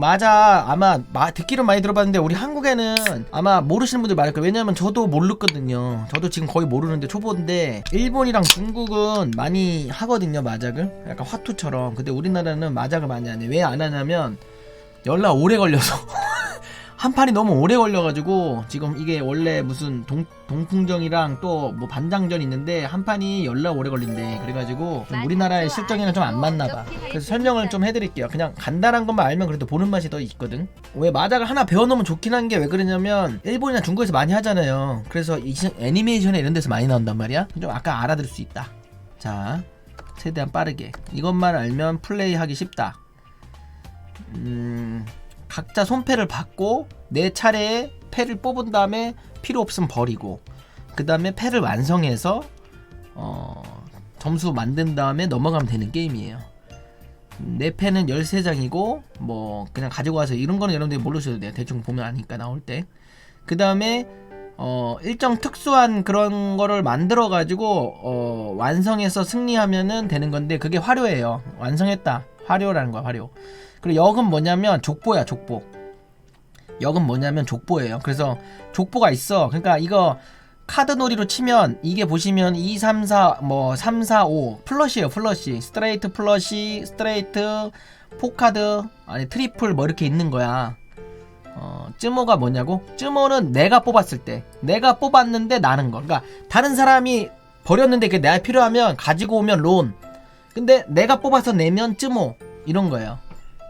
맞아. 아마 마, 듣기로 많이 들어봤는데 우리 한국에는 아마 모르시는 분들 많을 거예요. 왜냐면 저도 모르거든요. 저도 지금 거의 모르는데 초보인데 일본이랑 중국은 많이 하거든요 마작을. 약간 화투처럼. 근데 우리나라는 마작을 많이 안해왜안 하냐면 연락 오래 걸려서 한 판이 너무 오래 걸려가지고 지금 이게 원래 무슨 동, 동풍정이랑 또 뭐 반장전 있는데 한 판이 연락 오래 걸린대. 그래가지고 좀 우리나라의 실정이랑 좀 안 맞나봐. 그래서 설명을 좀 해드릴게요. 그냥 간단한 것만 알면 그래도 보는 맛이 더 있거든. 왜 마작을 하나 배워놓으면 좋긴 한 게 왜 그러냐면 일본이나 중국에서 많이 하잖아요. 그래서 애니메이션에 이런 데서 많이 나온단 말이야. 좀 아까 알아들을 수 있다. 자 최대한 빠르게. 이것만 알면 플레이하기 쉽다. 음, 각자 손패를 받고 내 차례에 패를 뽑은 다음에 필요 없으면 버리고 그 다음에 패를 완성해서 어, 점수 만든 다음에 넘어가면 되는 게임이에요. 내 패는 13장이고 뭐 그냥 가지고 와서 이런 거는 여러분들이 모르셔도 돼요. 대충 보면 아니까 나올 때. 그 다음에 어, 일정 특수한 그런 거를 만들어 가지고 어, 완성해서 승리하면은 되는 건데 그게 화료예요. 완성했다. 화료라는 거야, 화료. 그리고 역은 뭐냐면 족보야, 족보. 역은 뭐냐면 족보예요. 그래서 족보가 있어. 그러니까 이거 카드 놀이로 치면 이게 보시면 2, 3, 4, 뭐 3, 4, 5 플러시에요, 플러시. 스트레이트 플러시, 스트레이트, 포카드, 아니 트리플 뭐 이렇게 있는 거야. 어, 쯔모가 뭐냐고? 쯔모는 내가 뽑았을 때, 내가 뽑았는데 나는 거. 그러니까 다른 사람이 버렸는데 그게 내가 필요하면 가지고 오면 론. 근데 내가 뽑아서 내면 쯔모 이런 거예요.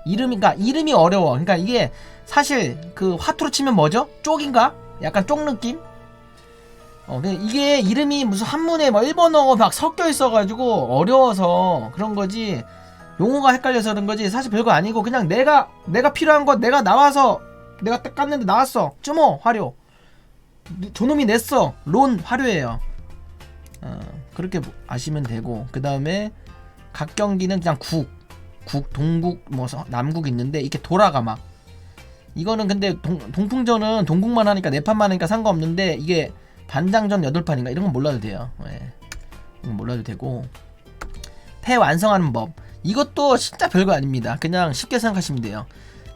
이름이 그러니까 이름이 어려워. 그러니까 이게 사실 그 화투로 치면 뭐죠? 쪽인가? 약간 쪽 느낌? 어, 근데 이게 이름이 무슨 한문에 뭐 일본어 막 섞여 있어가지고 어려워서 그런 거지. 용어가 헷갈려서 그런 거지. 사실 별거 아니고 그냥 내가 내가 필요한 거 내가 나와서 내가 딱 깠는데 나왔어. 쯔모 화료. 저놈이 냈어. 론 화료예요. 어, 그렇게 아시면 되고 그 다음에 각 경기는 그냥 국, 국, 동국, 뭐 서- 남국 있는데 이렇게 돌아가 막. 이거는 근데 동, 동풍전은 동국만 하니까 네 판만 하니까 상관없는데 이게 반장전 8판인가 이런 건 몰라도 돼요. 예. 이건 몰라도 되고 패 완성하는 법 이것도 진짜 별거 아닙니다. 그냥 쉽게 생각하시면 돼요.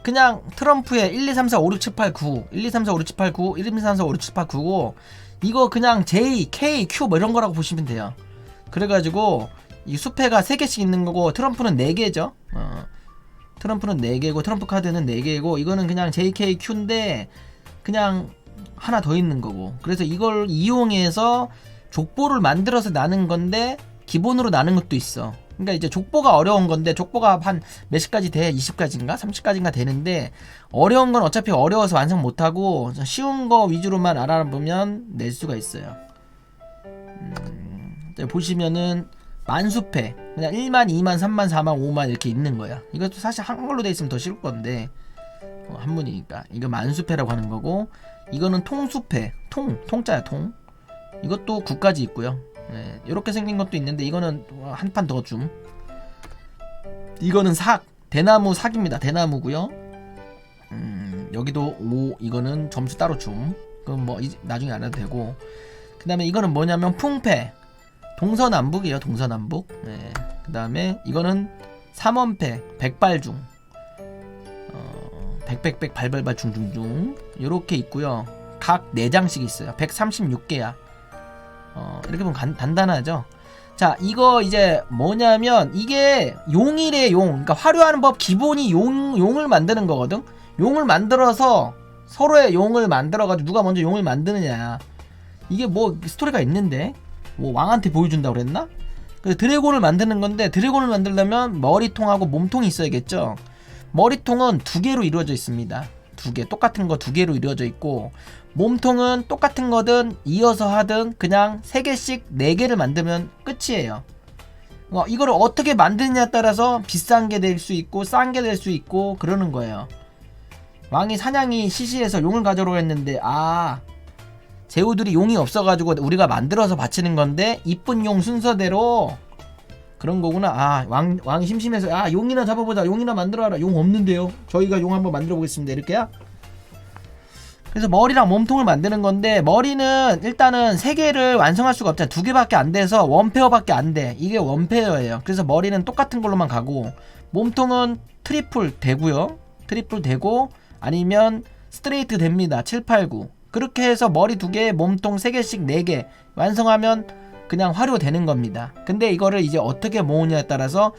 그냥 트럼프의 1, 2, 3, 4, 5, 6, 7, 8, 9 1, 2, 3, 4, 5, 6, 7, 8, 9 1, 2, 3, 4, 5, 6, 7, 8, 9고 이거 그냥 J, K, Q 뭐 이런 거라고 보시면 돼요. 그래가지고 이 수패가 3개씩 있는 거고 트럼프는 4개죠. 어. 트럼프는 4개고 트럼프 카드는 4개고 이거는 그냥 JKQ인데 그냥 하나 더 있는 거고 그래서 이걸 이용해서 족보를 만들어서 나는 건데 기본으로 나는 것도 있어 그러니까 이제 족보가 어려운 건데 족보가 한 몇시까지 돼? 20까지인가? 30까지인가 되는데 어려운 건 어차피 어려워서 완성 못 하고 쉬운 거 위주로만 알아보면 낼 수가 있어요 음, 네, 보시면은 만수패. 그냥 1만 2만 3만 4만 5만 이렇게 있는 거야. 이것도 사실 한글로 돼 있으면 더 쉬울 건데 어, 한문이니까. 이거 만수패라고 하는 거고 이거는 통수패. 통 통자야 통. 이것도 9까지 있고요. 네, 이렇게 생긴 것도 있는데 이거는 한 판 더 줌. 이거는 삭. 대나무 삭입니다. 대나무고요. 음, 여기도 5 이거는 점수 따로 줌. 그럼 뭐 이- 나중에 알아도 되고. 그 다음에 이거는 뭐냐면 풍패 동서남북이에요 동서남북. 네. 그 다음에 이거는 삼원패 백발중. 어, 백백백 발발발 중중중. 요렇게 있고요. 각 4장씩 있어요. 136개야. 어, 이렇게 보면 간- 단단하죠? 자 이거 이제 뭐냐면 이게 용일의 용. 그러니까 화려하는 법 기본이 용, 용을 만드는 거거든? 용을 만들어서 서로의 용을 만들어 가지고 누가 먼저 용을 만드느냐. 이게 뭐 스토리가 있는데 뭐 왕한테 보여준다 그랬나? 그래서 드래곤을 만드는 건데 드래곤을 만들려면 머리통하고 몸통이 있어야겠죠. 머리통은 두 개로 이루어져 있습니다. 두 개, 똑같은 거 두 개로 이루어져 있고 몸통은 똑같은 거든 이어서 하든 그냥 세 개씩 네 개를 만들면 끝이에요. 어, 이거를 어떻게 만드느냐에 따라서 비싼 게 될 수 있고 싼 게 될 수 있고 그러는 거예요. 왕이 사냥이 시시해서 용을 가져오려 했는데 아 제후들이 용이 없어가지고 우리가 만들어서 바치는 건데 이쁜 용 순서대로 그런 거구나. 아, 왕, 왕이 심심해서, 아, 용이나 잡아보자. 용이나 만들어라. 용 없는데요. 저희가 용 한번 만들어 보겠습니다. 이렇게야? 그래서 머리랑 몸통을 만드는 건데, 머리는 일단은 세 개를 완성할 수가 없잖아. 두 개밖에 안 돼서 원페어밖에 안 돼. 이게 원페어예요. 그래서 머리는 똑같은 걸로만 가고, 몸통은 트리플 되고요 트리플 되고 아니면 스트레이트 됩니다. 7, 8, 9. 그렇게 해서 머리 두 개, 몸통 세 개씩 네 개 완성하면 그냥 화료 되는 겁니다. 근데 이거를 이제 어떻게 모으냐에 따라서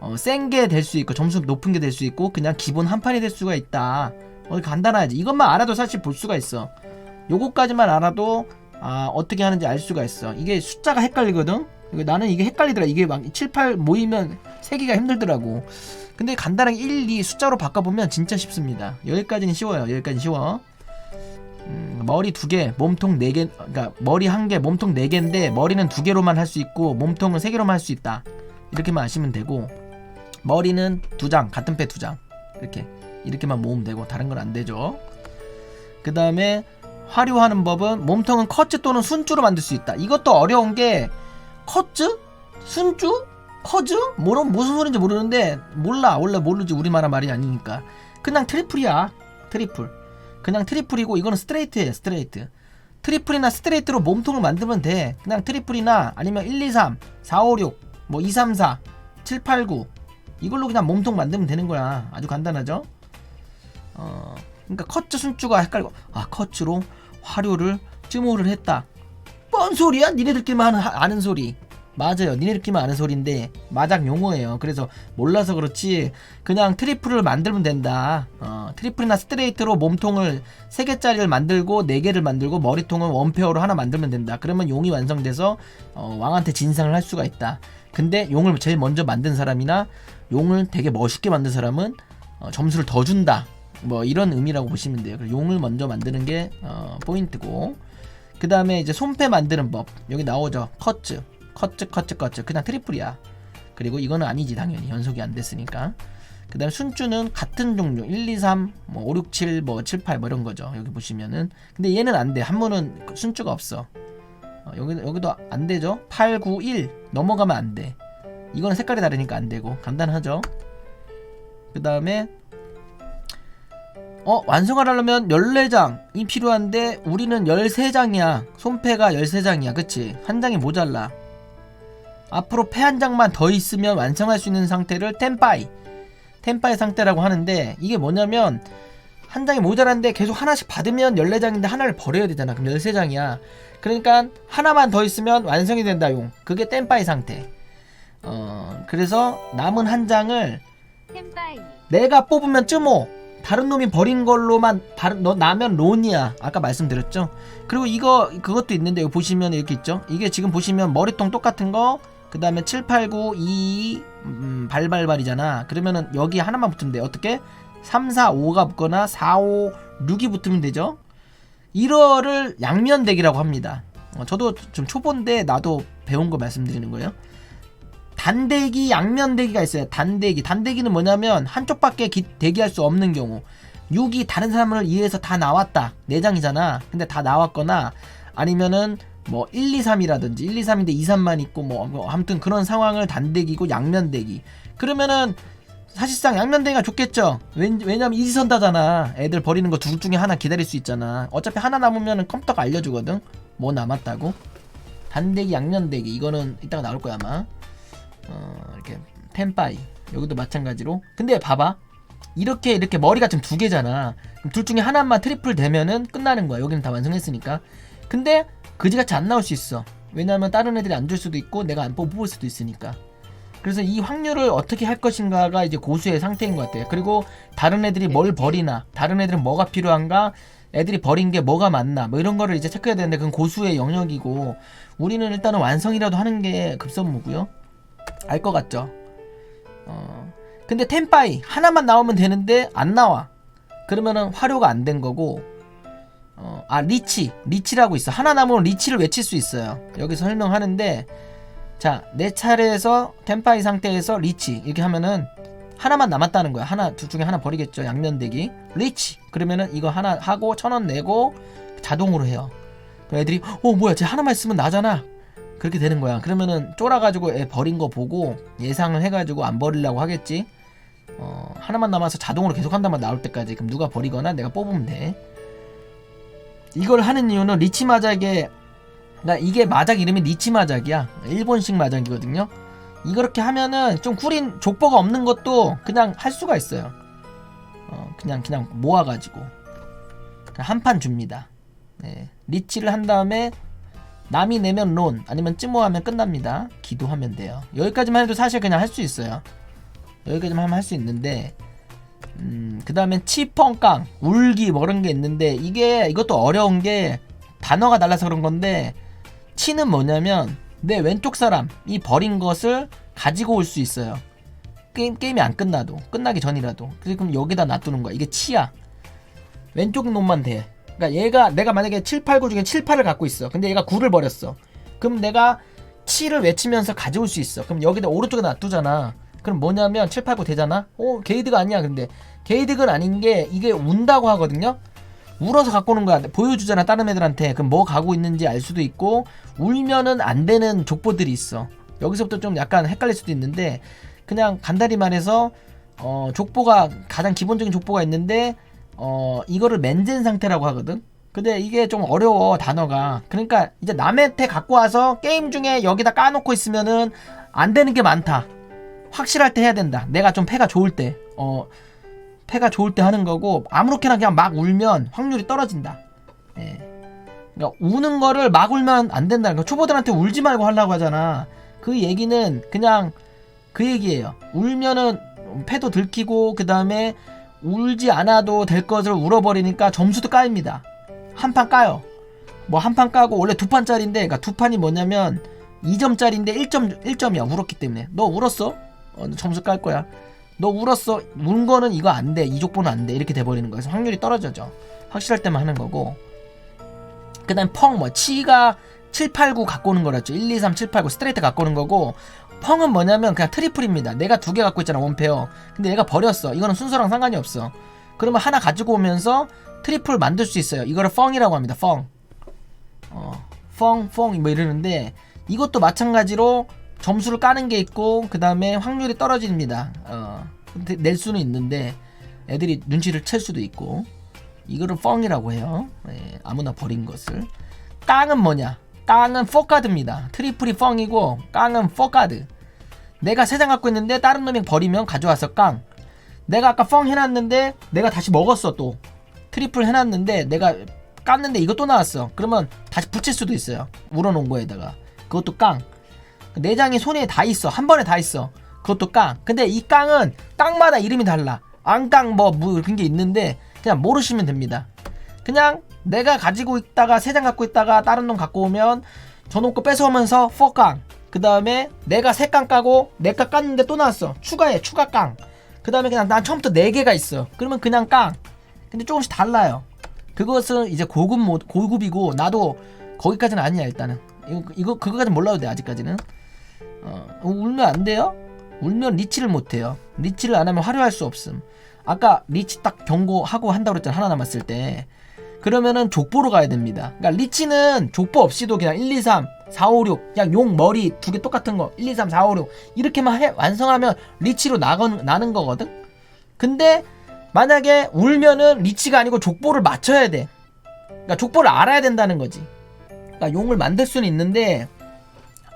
어, 센게 될 수 있고 점수 높은 게 될 수 있고 그냥 기본 한 판이 될 수가 있다. 어, 간단하지. 이것만 알아도 사실 볼 수가 있어. 요거까지만 알아도 아, 어떻게 하는지 알 수가 있어. 이게 숫자가 헷갈리거든. 나는 이게 헷갈리더라. 이게 막 7, 8 모이면 세기가 힘들더라고. 근데 간단하게 1, 2 숫자로 바꿔보면 진짜 쉽습니다. 여기까지는 쉬워요. 여기까지 쉬워. 음, 머리 두 개, 몸통 네 개, 그러니까 머리 한 개, 몸통 네 개인데 머리는 두 개로만 할 수 있고 몸통은 세 개로만 할 수 있다. 이렇게만 아시면 되고 머리는 두 장, 같은 패 두 장. 이렇게 이렇게만 모으면 되고 다른 건 안 되죠. 그 다음에 화려하는 법은 몸통은 커츠 또는 순주로 만들 수 있다. 이것도 어려운 게 커츠? 순주? 커즈? 뭐로 무슨 소리인지 모르는데 몰라. 원래 모르지 우리말한 말이 아니니까. 그냥 트리플이야. 트리플. 그냥 트리플이고 이거는 스트레이트예요. 스트레이트. 트리플이나 스트레이트로 몸통을 만들면 돼. 그냥 트리플이나 아니면 1, 2, 3, 4, 5, 6, 뭐 2, 3, 4, 7, 8, 9 이걸로 그냥 몸통 만들면 되는 거야. 아주 간단하죠? 어, 그러니까 커츠 순주가 헷갈리고 아 커츠로 화료를 쯔모를 했다. 뭔 소리야? 니네들끼리만 아는 소리. 맞아요. 니네들끼리만 아는 소리인데 마작 용어예요. 그래서 몰라서 그렇지 그냥 트리플을 만들면 된다. 어, 트리플이나 스트레이트로 몸통을 3개짜리를 만들고 4개를 만들고 머리통은 원페어로 하나 만들면 된다. 그러면 용이 완성돼서 어, 왕한테 진상을 할 수가 있다. 근데 용을 제일 먼저 만든 사람이나 용을 되게 멋있게 만든 사람은 어, 점수를 더 준다. 뭐 이런 의미라고 보시면 돼요. 용을 먼저 만드는 게 어, 포인트고 그 다음에 이제 손패 만드는 법 여기 나오죠. 커츠, 커츠, 커츠, 커츠 그냥 트리플이야. 그리고 이거는 아니지 당연히 연속이 안 됐으니까. 그 다음에 순주는 같은 종류 1, 2, 3, 뭐 5, 6, 7, 뭐 7, 8 뭐 이런 거죠. 여기 보시면은 근데 얘는 안 돼. 한 번은 순주가 없어. 어, 여기 여기도 안 되죠. 8, 9, 1 넘어가면 안 돼. 이거는 색깔이 다르니까 안 되고 간단하죠. 그 다음에 어 완성을 하려면 14장이 필요한데 우리는 13장이야 손패가 13장이야 그치 한 장이 모자라 앞으로 패 한 장만 더 있으면 완성할 수 있는 상태를 텐파이. 텐파이 상태라고 하는데 이게 뭐냐면 한 장이 모자란데 계속 하나씩 받으면 14장인데 하나를 버려야 되잖아. 그럼 13장이야. 그러니까 하나만 더 있으면 완성이 된다 용. 그게 텐파이 상태. 어 그래서 남은 한 장을 템바이. 내가 뽑으면 쯔모. 다른 놈이 버린 걸로만 다른 너 나면 론이야. 아까 말씀드렸죠? 그리고 이거 그것도 있는데 여기 보시면 이렇게 있죠? 이게 지금 보시면 머리통 똑같은 거 그 다음에 7, 8, 9, 2 음, 발발발이잖아 그러면은 여기 하나만 붙으면 돼 어떻게 3, 4, 5가 붙거나 4, 5, 6이 붙으면 되죠 이거를 양면대기라고 합니다 어, 저도 좀 초보인데 나도 배운 거 말씀드리는 거예요 단대기, 양면대기가 있어요. 단대기. 단대기는 뭐냐면 한쪽밖에 기- 대기할 수 없는 경우. 6이 다른 사람을 이해해서 다 나왔다. 4장이잖아. 근데 다 나왔거나 아니면은 뭐 1, 2, 3이라든지 1, 2, 3인데 2, 3만 있고 뭐, 뭐 아무튼 그런 상황을 단대기고 양면대기. 그러면은 사실상 양면대기가 좋겠죠. 왜, 왜냐면 이지선다잖아. 애들 버리는 거 둘 중에 하나 기다릴 수 있잖아. 어차피 하나 남으면은 컴퓨터가 알려주거든. 뭐 남았다고. 단대기, 양면대기. 이거는 이따가 나올 거야 아마. 어, 이렇게 텐파이 여기도 마찬가지로 근데 봐봐 이렇게 이렇게 머리가 지금 두 개잖아 그럼 둘 중에 하나만 트리플 되면은 끝나는 거야 여기는 다 완성했으니까 근데 그지같이 안 나올 수 있어 왜냐하면 다른 애들이 안 줄 수도 있고 내가 안 뽑을 수도 있으니까 그래서 이 확률을 어떻게 할 것인가가 이제 고수의 상태인 것 같아요 그리고 다른 애들이 뭘 버리나 다른 애들은 뭐가 필요한가 애들이 버린 게 뭐가 맞나 뭐 이런 거를 이제 체크해야 되는데 그건 고수의 영역이고 우리는 일단은 완성이라도 하는 게 급선무고요 알 것 같죠? 어. 근데 템파이 하나만 나오면 되는데 안 나와. 그러면은 화료가 안 된 거고. 어, 아 리치, 리치라고 있어. 하나 남으면 리치를 외칠 수 있어요. 여기서 설명하는데 자, 내 차례에서 템파이 상태에서 리치 이렇게 하면은 하나만 남았다는 거야. 하나 둘 중에 하나 버리겠죠. 양면대기. 리치. 그러면은 이거 하나 하고 천 원 내고 자동으로 해요. 그럼 애들이 어 뭐야, 쟤 하나만 있으면 나잖아. 그렇게 되는 거야. 그러면은 쫄아가지고 애 버린 거 보고 예상을 해가지고 안 버리려고 하겠지. 어, 하나만 남아서 자동으로 계속 한다만 나올 때까지 그럼 누가 버리거나 내가 뽑으면 돼. 이걸 하는 이유는 리치 마작의 나 이게 마작 이름이 리치 마작이야. 일본식 마작이거든요. 이렇게 하면은 좀 쿨인 족보가 없는 것도 그냥 할 수가 있어요. 어, 그냥 그냥 모아가지고 한 판 줍니다. 네. 리치를 한 다음에 남이 내면 론 아니면 찜모하면 끝납니다. 기도하면 돼요. 여기까지만 해도 사실 그냥 할 수 있어요. 여기까지만 하면 할 수 있는데 음, 그 다음엔 치펑깡 울기 뭐 그런 게 있는데 이게 이것도 어려운 게 단어가 달라서 그런 건데 치는 뭐냐면 내 왼쪽 사람이 버린 것을 가지고 올 수 있어요. 게임 게임이 안 끝나도 끝나기 전이라도 그럼 여기다 놔두는 거야. 이게 치야. 왼쪽 놈만 돼. 그러니까 얘가 내가 만약에 7, 8, 9 중에 7, 8을 갖고 있어. 근데 얘가 9를 버렸어. 그럼 내가 7을 외치면서 가져올 수 있어. 그럼 여기다 오른쪽에 놔두잖아. 그럼 뭐냐면 7, 8, 9 되잖아. 어 게이드가 아니야. 근데 게이드가 아닌 게 이게 운다고 하거든요. 울어서 갖고 오는 거야. 보여주잖아 다른 애들한테. 그럼 뭐 가고 있는지 알 수도 있고 울면은 안 되는 족보들이 있어. 여기서부터 좀 약간 헷갈릴 수도 있는데 그냥 간단히 말해서 어 족보가 가장 기본적인 족보가 있는데 어 이거를 맨젠 상태라고 하거든. 근데 이게 좀 어려워 단어가. 그러니까 이제 남의 테 갖고 와서 게임 중에 여기다 까놓고 있으면은 안 되는 게 많다. 확실할 때 해야 된다. 내가 좀 패가 좋을 때. 어 패가 좋을 때 하는 거고 아무렇게나 그냥 막 울면 확률이 떨어진다. 예. 그러니까 우는 거를 막 울면 안 된다는 거. 초보들한테 울지 말고 하려고 하잖아. 그 얘기는 그냥 그 얘기예요. 울면은 패도 들키고 그 다음에 울지 않아도 될 것을 울어버리니까 점수도 까입니다. 한 판 까요. 뭐 한 판 까고 원래 두 판짜리인데 그러니까 두 판이 뭐냐면 2점짜리인데 1점 1점이야. 울었기 때문에. 너 울었어? 어, 너 점수 깔 거야. 너 울었어. 운 거는 이거 안 돼. 이족보는 안 돼. 이렇게 돼 버리는 거예요. 그래서 확률이 떨어져죠. 확실할 때만 하는 거고. 그 다음 펑 뭐 치가 7, 8, 9 갖고 오는 거랬죠. 1, 2, 3, 7, 8, 9 스트레이트 갖고 오는 거고 펑은 뭐냐면 그냥 트리플입니다. 내가 두 개 갖고 있잖아 원페어. 근데 얘가 버렸어. 이거는 순서랑 상관이 없어. 그러면 하나 가지고 오면서 트리플 만들 수 있어요. 이거를 펑이라고 합니다. 펑. 어, 펑, 펑, 뭐 이러는데 이것도 마찬가지로 점수를 까는 게 있고 그 다음에 확률이 떨어집니다. 어, 낼 수는 있는데 애들이 눈치를 챌 수도 있고 이거를 펑이라고 해요. 예, 아무나 버린 것을. 깡은 뭐냐? 깡은 포카드입니다. 트리플이 펑이고 깡은 포카드. 내가 세장 갖고 있는데 다른 놈이 버리면 가져와서 깡. 내가 아까 펑 해놨는데 내가 다시 먹었어 또. 트리플 해놨는데 내가 깠는데 또 나왔어. 그러면 다시 붙일 수도 있어요. 울어놓은 거에다가. 그것도 깡. 네 장이 손에 다 있어. 한 번에 다 있어. 그것도 깡. 근데 이 깡은 깡마다 이름이 달라. 앙깡 뭐, 뭐 그런 게 있는데 그냥 모르시면 됩니다. 그냥 내가 가지고 있다가 세 장 갖고 있다가 다른 놈 갖고 오면 저놈 거 뺏어오면서 4깡. 그 다음에 내가 세 깡 까고 내가 깠는데 또 나왔어. 추가해. 추가 깡. 그 다음에 그냥 난 처음부터 네 개가 있어. 그러면 그냥 깡. 근데 조금씩 달라요. 그것은 이제 고급 모, 고급이고 나도 거기까지는 아니야 일단은. 이거 이거 그거까지 몰라도 돼 아직까지는. 어, 울면 안 돼요? 울면 리치를 못 해요. 리치를 안 하면 화려할 수 없음. 아까 리치 딱 경고하고 한다고 그랬잖아 하나 남았을 때. 그러면은 족보로 가야 됩니다. 그러니까 리치는 족보 없이도 그냥 1, 2, 3, 4, 5, 6 그냥 용 머리 두 개 똑같은 거 1, 2, 3, 4, 5, 6 이렇게만 해 완성하면 리치로 나건, 나는 거거든. 근데 만약에 울면은 리치가 아니고 족보를 맞춰야 돼. 그러니까 족보를 알아야 된다는 거지. 그러니까 용을 만들 수는 있는데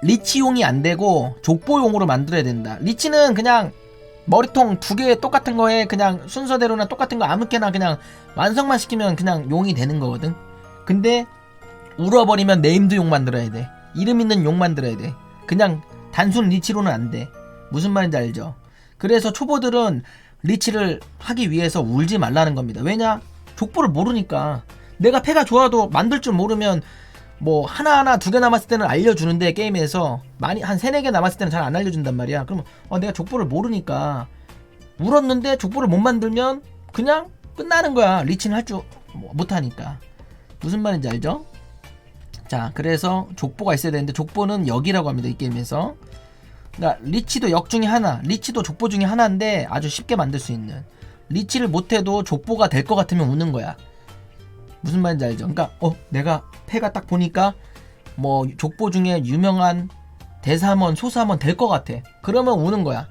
리치용이 안 되고 족보용으로 만들어야 된다. 리치는 그냥 머리통 두 개 똑같은 거에 그냥 순서대로나 똑같은 거 아무렇게나 그냥 완성만 시키면 그냥 용이 되는 거거든. 근데 울어버리면 네임드 용 만들어야 돼. 이름 있는 용 만들어야 돼. 그냥 단순 리치로는 안 돼. 무슨 말인지 알죠? 그래서 초보들은 리치를 하기 위해서 울지 말라는 겁니다. 왜냐? 족보를 모르니까. 내가 패가 좋아도 만들 줄 모르면 뭐 하나하나 두 개 남았을 때는 알려주는데 게임에서 많이 한 세네 개 남았을 때는 잘 안 알려준단 말이야. 그러면 어, 내가 족보를 모르니까 울었는데 족보를 못 만들면 그냥 끝나는 거야. 리치는 할줄 못하니까. 무슨 말인지 알죠? 자, 그래서 족보가 있어야 되는데 족보는 역이라고 합니다. 이 게임에서. 그러니까 리치도 역 중에 하나, 리치도 족보 중에 하나인데 아주 쉽게 만들 수 있는. 리치를 못해도 족보가 될 것 같으면 우는 거야. 무슨 말인지 알죠? 그러니까 어 내가 패가 딱 보니까 뭐 족보 중에 유명한 대사먼 소사먼 될 것 같아. 그러면 우는 거야.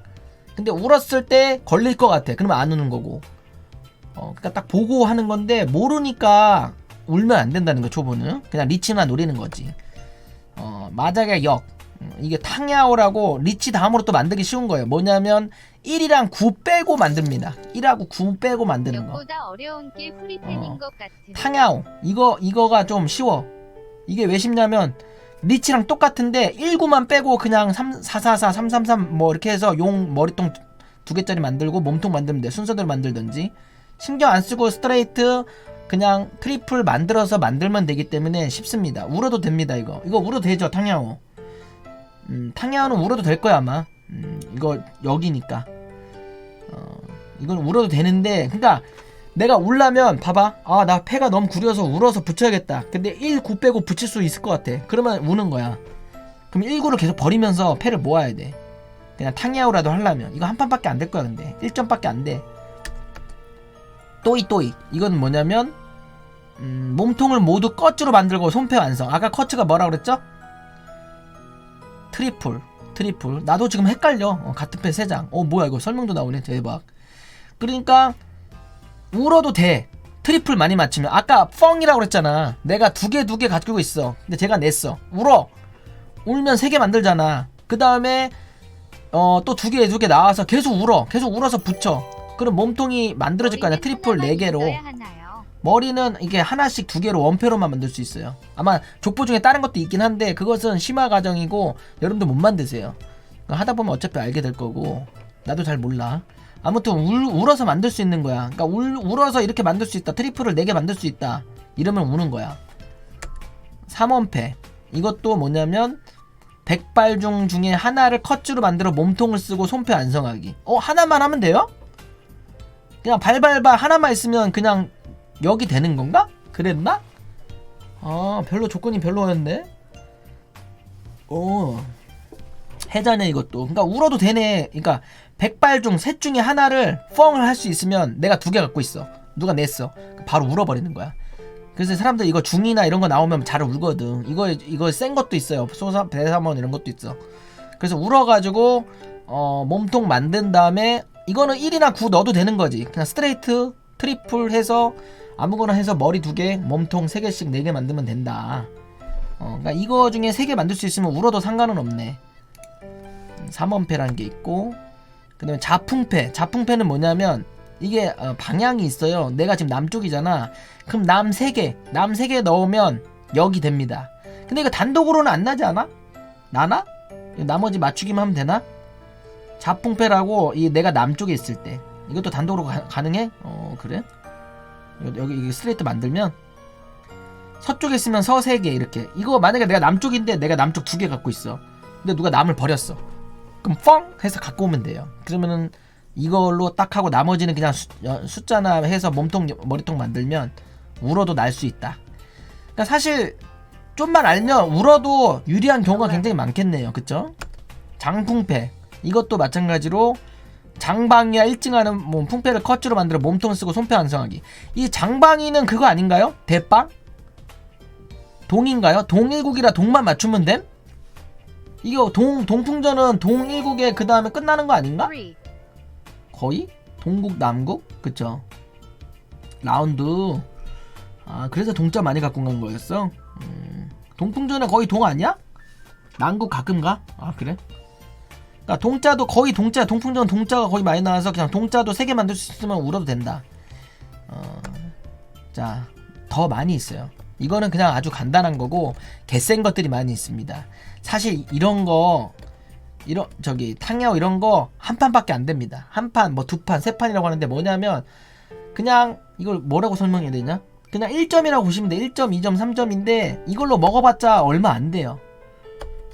근데 울었을 때 걸릴 것 같아. 그러면 안 우는 거고. 어 그러니까 딱 보고 하는 건데 모르니까 울면 안 된다는 거 초보는 그냥 리치만 노리는 거지. 어 마작의 역 음, 이게 탕야오라고 리치 다음으로 또 만들기 쉬운 거예요. 뭐냐면 1이랑 9 빼고 만듭니다. 1하고 9 빼고 만드는 거. 역보다 어려운 게 프리텐인 어. 것 같은. 탕야오 이거 이거가 좀 쉬워. 이게 왜 쉽냐면 리치랑 똑같은데 19만 빼고 그냥 3 444 333 뭐 이렇게 해서 용 머리통 두 개짜리 만들고 몸통 만들면 돼. 순서대로 만들든지. 신경 안 쓰고 스트레이트 그냥 트리플 만들어서 만들면 되기 때문에 쉽습니다. 울어도 됩니다, 이거. 이거 울어도 되죠, 탕야오. 음, 탕야오는 울어도 될 거야, 아마. 음, 이거 여기니까. 어, 이건 울어도 되는데, 그러니까 내가 울라면 봐봐. 아, 나 패가 너무 구려서 울어서 붙여야겠다. 근데 1, 9 빼고 붙일 수 있을 것 같아. 그러면 우는 거야. 그럼 1, 9를 계속 버리면서 패를 모아야 돼. 그냥 탕야오라도 하려면. 이거 한 판밖에 안 될 거야, 근데. 1점밖에 안 돼. 또이 또이. 이건 뭐냐면 음, 몸통을 모두 꺼츠로 만들고 손패 완성. 아까 커츠가 뭐라 그랬죠? 트리플. 트리플. 나도 지금 헷갈려. 어, 같은 패 3장. 어, 뭐야 이거 설명도 나오네. 대박. 그러니까 울어도 돼. 트리플 많이 맞추면 아까 펑이라고 그랬잖아. 내가 두 개 두 개 가지고 있어. 근데 제가 냈어. 울어. 울면 세 개 만들잖아. 그 다음에 어 또 두 개 두 개 나와서 계속 울어. 계속 울어서 붙여. 그럼 몸통이 만들어질 거 아니야. 트리플 네 개로. 머리는 이게 하나씩 두 개로 원패로만 만들 수 있어요. 아마 족보 중에 다른 것도 있긴 한데 그것은 심화 과정이고 여러분들 못 만드세요. 하다 보면 어차피 알게 될 거고 나도 잘 몰라. 아무튼 울, 울어서 만들 수 있는 거야. 그러니까 울, 울어서 이렇게 만들 수 있다. 트리플을 4개 만들 수 있다. 이러면 우는 거야. 3원패. 이것도 뭐냐면 백발중 중에 하나를 컷즈로 만들어 몸통을 쓰고 손패 완성하기. 어 하나만 하면 돼요? 그냥 발발발 하나만 있으면 그냥 여기 되는 건가? 그랬나? 아 별로 조건이 별로였네. 어 해자네 이것도. 그러니까 울어도 되네. 그러니까 백발 중 셋 중에 하나를 펑을 할 수 있으면 내가 두 개 갖고 있어. 누가 냈어. 바로 울어버리는 거야. 그래서 사람들 이거 중이나 이런 거 나오면 잘 울거든. 이거 이거 센 것도 있어요. 소사 대사원 이런 것도 있어. 그래서 울어가지고 어 몸통 만든 다음에 이거는 1이나 9 넣어도 되는 거지. 그냥 스트레이트 트리플 해서 아무거나 해서 머리 두 개, 몸통 세 개씩 네 개 만들면 된다. 어, 그러니까 이거 중에 세 개 만들 수 있으면 울어도 상관은 없네. 3원패라는 게 있고 그다음에 자풍패. 자풍패는 뭐냐면 이게 어, 방향이 있어요. 내가 지금 남쪽이잖아. 그럼 남 3개, 남 3개 넣으면 여기 됩니다. 근데 이거 단독으로는 안 나지 않아? 나나? 나머지 맞추기만 하면 되나? 자풍패라고 이 내가 남쪽에 있을 때 이것도 단독으로 가, 능해 어 그래? 여기, 스트레이트 만들면 서쪽에 있으면 서 3개 이렇게. 이거 만약에 내가 남쪽인데 내가 남쪽 두 개 갖고 있어. 근데 누가 남을 버렸어. 그럼 펑 해서 갖고 오면 돼요. 그러면은 이걸로 딱 하고 나머지는 그냥 수, 어, 숫자나 해서 몸통 머리통 만들면 울어도 날 수 있다. 그러니까 사실 좀만 알면 울어도 유리한 경우가 굉장히 많겠네요. 그쵸? 장풍패. 이것도 마찬가지로 장방이야 1등하는 뭐 풍패를 컷으로 만들어 몸통을 쓰고 손패 완성하기 이 장방이는 그거 아닌가요? 대빵? 동인가요? 동일국이라 동만 맞추면 됨? 이거 동 동풍전은 동일국에 그 다음에 끝나는 거 아닌가? 거의? 동국 남국? 그쵸 라운드 아 그래서 동자 많이 갖고 간 거였어? 음, 동풍전은 거의 동 아니야? 남국 가끔 가? 아 그래? 그러니까 동자도 거의 동자 동풍전 동자가 거의 많이 나와서 그냥 동자도 세개 만들 수 있으면 울어도 된다 어, 자더 많이 있어요 이거는 그냥 아주 간단한 거고 개센 것들이 많이 있습니다 사실 이런 거 이런 저기 탕야오 이런 거 한 판밖에 안 됩니다. 한 판, 뭐 두 판, 세 판이라고 하는데 뭐냐면 그냥 이걸 뭐라고 설명해야 되냐? 그냥 1점이라고 보시면 돼. 1점, 2점, 3점인데 이걸로 먹어봤자 얼마 안 돼요.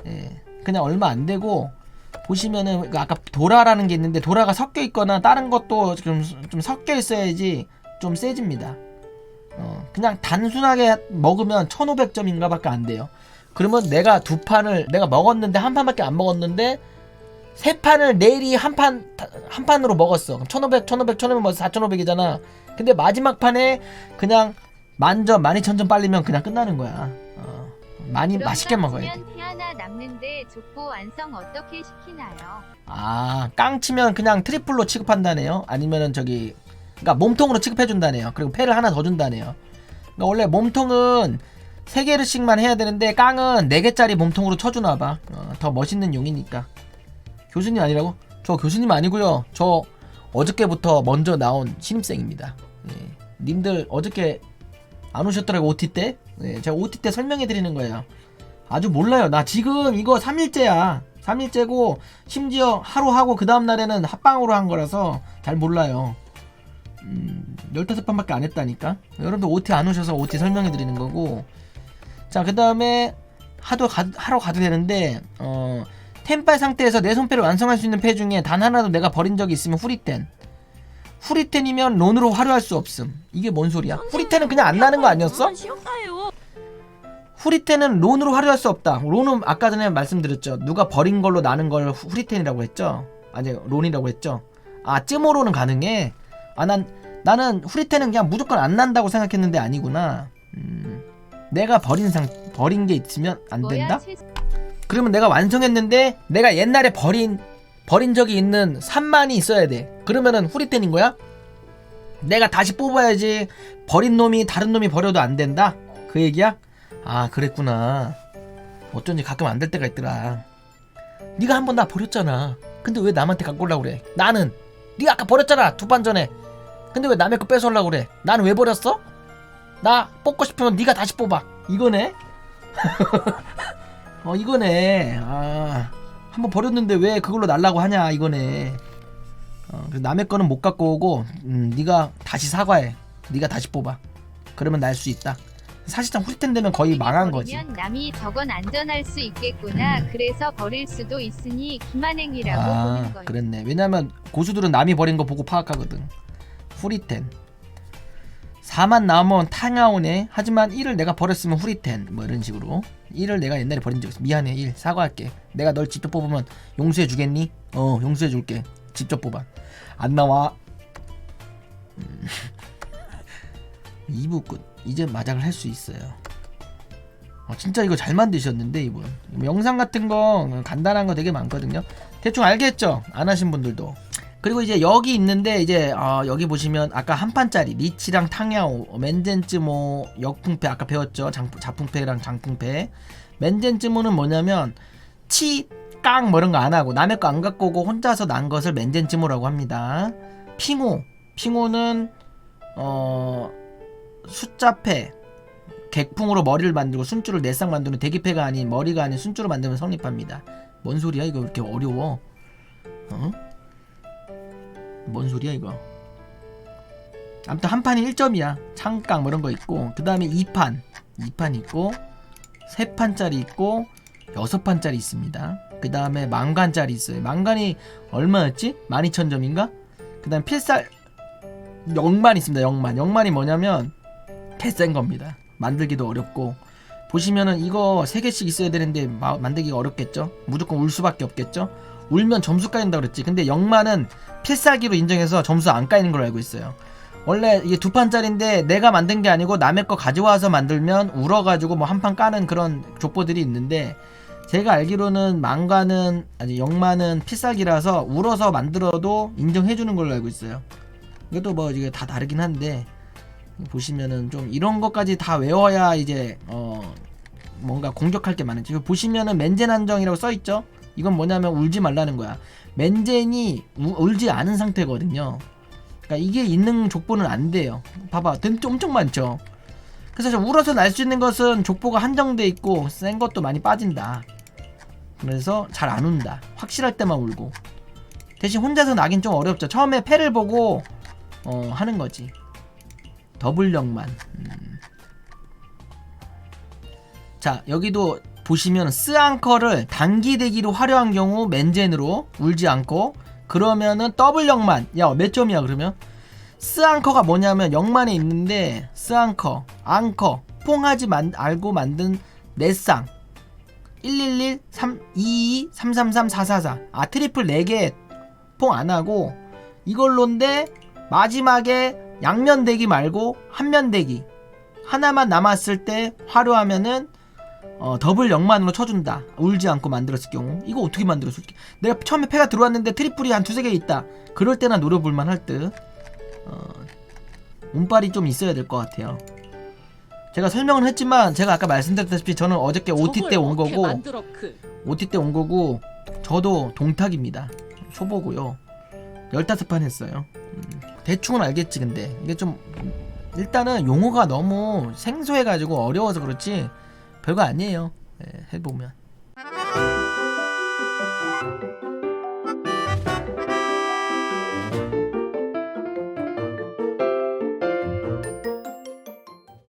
예, 그냥 얼마 안 되고 보시면은 그 아까 도라라는 게 있는데 도라가 섞여 있거나 다른 것도 좀, 좀 섞여 있어야지 좀 세집니다. 어, 그냥 단순하게 먹으면 1500점인가 밖에 안 돼요. 그러면 내가 두 판을 내가 먹었는데 한 판밖에 안 먹었는데 세 판을 내일이 한 판 한 판으로 먹었어. 그럼 1500, 1500, 1500 먹어서 4500이잖아. 근데 마지막 판에 그냥 만점, 12,000점 빨리면 그냥 끝나는 거야. 어, 많이 맛있게 먹어야 돼. 피 하나 남는데 족보 완성 어떻게 시키나요? 아, 깡 치면 그냥 트리플로 취급한다네요. 아니면은 저기 그러니까 몸통으로 취급해 준다네요. 그리고 패를 하나 더 준다네요. 그러니까 원래 몸통은 세 개씩만 해야 되는데 깡은 네 개짜리 몸통으로 쳐주나 봐. 어, 더 멋있는 용이니까. 교수님 아니라고? 저 교수님 아니고요. 저 어저께부터 먼저 나온 신입생입니다. 예. 님들 어저께 안 오셨더라고 OT 때. 예, 제가 OT 때 설명해 드리는 거예요. 아주 몰라요. 나 지금 이거 3일째야. 3일째고 심지어 하루 하고 그 다음 날에는 합방으로 한 거라서 잘 몰라요. 음, 15번밖에 안 했다니까. 여러분들 OT 안 오셔서 OT 설명해 드리는 거고. 자, 그다음에 하도 가, 하러 가도 되는데 어 템빨 상태에서 내 손패를 완성할 수 있는 패 중에 단 하나도 내가 버린 적이 있으면 후리텐. 후리텐이면 론으로 활용할 수 없음. 이게 뭔 소리야? 후리텐은 그냥 안 나는 거 아니었어? 후리텐은 론으로 활용할 수 없다. 론은 아까 전에 말씀드렸죠. 누가 버린 걸로 나는 걸 후- 후리텐이라고 했죠. 아니 론이라고 했죠. 아 쯤으로는 가능해. 아 난 나는 후리텐은 그냥 무조건 안 난다고 생각했는데 아니구나. 음, 내가 버린 상 버린 게 있으면 안 된다. 최 그러면 내가 완성했는데 내가 옛날에 버린 버린 적이 있는 3만이 있어야 돼. 그러면은 후리텐인 거야? 내가 다시 뽑아야지. 버린 놈이 다른 놈이 버려도 안 된다. 그 얘기야? 아 그랬구나. 어쩐지 가끔 안 될 때가 있더라. 네가 한 번 나 버렸잖아. 근데 왜 남한테 갖고 오려고 그래? 나는 네가 아까 버렸잖아 두 판 전에. 근데 왜 남의 거 뺏어오려고 그래? 나는 왜 버렸어? 나 뽑고 싶으면 네가 다시 뽑아. 이거네. 어 이거네 아 한번 버렸는데 왜 그걸로 날라고 하냐 이거네. 어, 남의 거는 못 갖고 오고 음, 네가 다시 사과해. 네가 다시 뽑아. 그러면 날 수 있다. 사실상 후리텐 되면 거의 망한 거지. 버리면 남이 저건 안전할 수 있겠구나. 그래서 버릴 수도 있으니 기만행위라고 보는 아 거예요. 그랬네. 왜냐면 고수들은 남이 버린 거 보고 파악하거든. 후리텐 4만 나오면 탕아오네 하지만 1을 내가 버렸으면 후리텐 뭐 이런 식으로. 1을 내가 옛날에 버린 적 있어. 미안해 1 사과할게. 내가 널 직접 뽑으면 용서해 주겠니? 어 용서해 줄게. 직접 뽑아. 안 나와. 음. 2부 끝 이제 마작을 할 수 있어요. 어, 진짜 이거 잘 만드셨는데 이분. 영상 같은 거 간단한 거 되게 많거든요. 대충 알겠죠? 안 하신 분들도 그리고 이제 여기 있는데 이제 어, 여기 보시면 아까 한 판짜리 리치랑 탕야오 맨젠츠모 역풍패 아까 배웠죠? 장, 자풍패랑 장풍패. 맨젠츠모는 뭐냐면 치 깡 뭐 이런 거 안 하고 남의 거 안 갖고 오고 혼자서 난 것을 맨젠츠모라고 합니다. 핑호 핑호는 어 숫자패. 객풍으로 머리를 만들고 순줄을 내싹 만드는 대기패가 아닌 머리가 아닌 순줄을 만들면 성립합니다. 뭔 소리야? 이거 왜 이렇게 어려워. 어? 뭔 소리야 이거? 아무튼 한 판이 1점이야. 창깡 뭐 이런 거 있고 그 다음에 2판. 2판 있고 3판짜리 있고 6판짜리 있습니다. 그 다음에 망간짜리 있어요. 망간이 얼마였지? 12,000점인가? 그 다음에 필살 0만 있습니다 0만. 0만이 뭐냐면 개센 겁니다. 만들기도 어렵고. 보시면은 이거 3개씩 있어야 되는데 마- 만들기가 어렵겠죠? 무조건 울 수밖에 없겠죠 울면 점수 까인다 그랬지 근데 0만은 필살기로 인정해서 점수 안 까이는 걸로 알고 있어요. 원래 이게 두 판짜리인데 내가 만든 게 아니고 남의 거 가져와서 만들면 울어가지고 뭐 한 판 까는 그런 족보들이 있는데 제가 알기로는 망가는 아니 영만은 필살기라서 울어서 만들어도 인정해주는 걸로 알고 있어요. 이것도 뭐 이게 다 다르긴 한데 보시면은 좀 이런 것까지 다 외워야 이제 어 뭔가 공격할 게 많은지 보시면은 맨젠 한정이라고 써 있죠. 이건 뭐냐면 울지 말라는 거야. 맨젠이 우- 울지 않은 상태거든요. 그러니까 이게 있는 족보는 안 돼요. 봐봐, 등 엄청 많죠. 그래서 저 울어서 날 수 있는 것은 족보가 한정돼 있고 센 것도 많이 빠진다. 그래서 잘 안 운다. 확실할 때만 울고. 대신 혼자서 나긴 좀 어렵죠. 처음에 패를 보고 어, 하는 거지. 더블력만. 음. 자 여기도 보시면 스앙커를 단기 대기로 활용한 경우 맨젠으로 울지 않고 그러면은 더블 영만. 야 몇 점이야 그러면? 스앙커가 뭐냐면 영만에 있는데 스앙커 앙커 퐁하지 만, 알고 만든 넷상 111 322 333 444 아 트리플 4개 퐁 안하고 이걸로인데 마지막에 양면 대기 말고 한면 대기. 하나만 남았을 때 화려하면은 어, 더블 0만으로 쳐준다. 울지 않고 만들었을 경우. 이거 어떻게 만들었을게? 내가 처음에 패가 들어왔는데 트리플이 한 두세 개 있다. 그럴 때나 노려볼만 할 듯. 어, 운빨이 좀 있어야 될 것 같아요. 제가 설명을 했지만 제가 아까 말씀드렸다시피 저는 어저께 OT 때 온 거고 그 OT 때 온 거고 저도 동탁입니다. 초보고요. 15판 했어요. 음, 대충은 알겠지 근데 이게 좀 일단은 용어가 너무 생소해가지고 어려워서 그렇지 별거 아니에요. 예, 해보면.